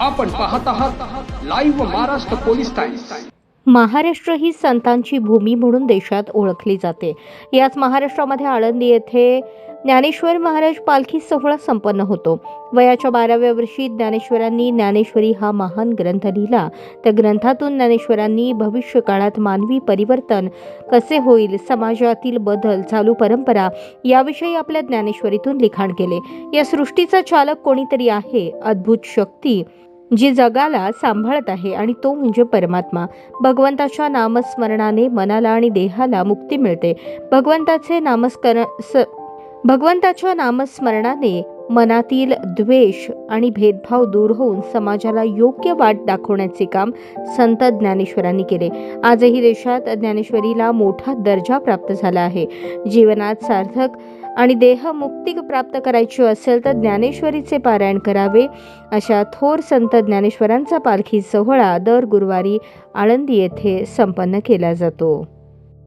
आपण पाहत आहात live Maharashtra police times Maharashtra ही संतांची भूमी म्हणून देशात ओळखली जाते. याच महाराष्ट्रामध्ये आळंदी येथे ज्ञानेश्वर महाराज पालखी सोहळा संपन्न होतो. वयाच्या बाराव्या वर्षी ज्ञानेश्वरांनी ज्ञानेश्वरी हा महान ग्रंथ लिहिला. त्या ग्रंथातून ज्ञानेश्वरांनी भविष्य काळात मानवी परिवर्तन कसे होईल समाजातील बदल चालू परंपरा याविषयी आपल्या ज्ञानेश्वरीतून लिखाण केले. या सृष्टीचा चालक कोणीतरी आहे? अद्भुत शक्ती. जी जगाला सांभाळत आहे आणि तो म्हणजे परमात्मा. भगवंताच्या नामस्मरणाने मनाला आणि देहाला मुक्ती मिळते. भगवंताचे नामस्कर स भगवंताच्या नामस्मरणाने मनातील द्वेष आणि भेदभाव दूर होऊन समाजाला योग्य वाट दाखवण्याचे काम संत ज्ञानेश्वरांनी केले. आजही देशात ज्ञानेश्वरीला मोठा दर्जा प्राप्त झाला आहे. जीवनात सार्थक आणि देहमुक्ती प्राप्त करायची असेल तर ज्ञानेश्वरीचे पारायण करावे अशा थोर संत ज्ञानेश्वरांचा पालखी सोहळा दर गुरुवारी आळंदी येथे संपन्न केला जातो.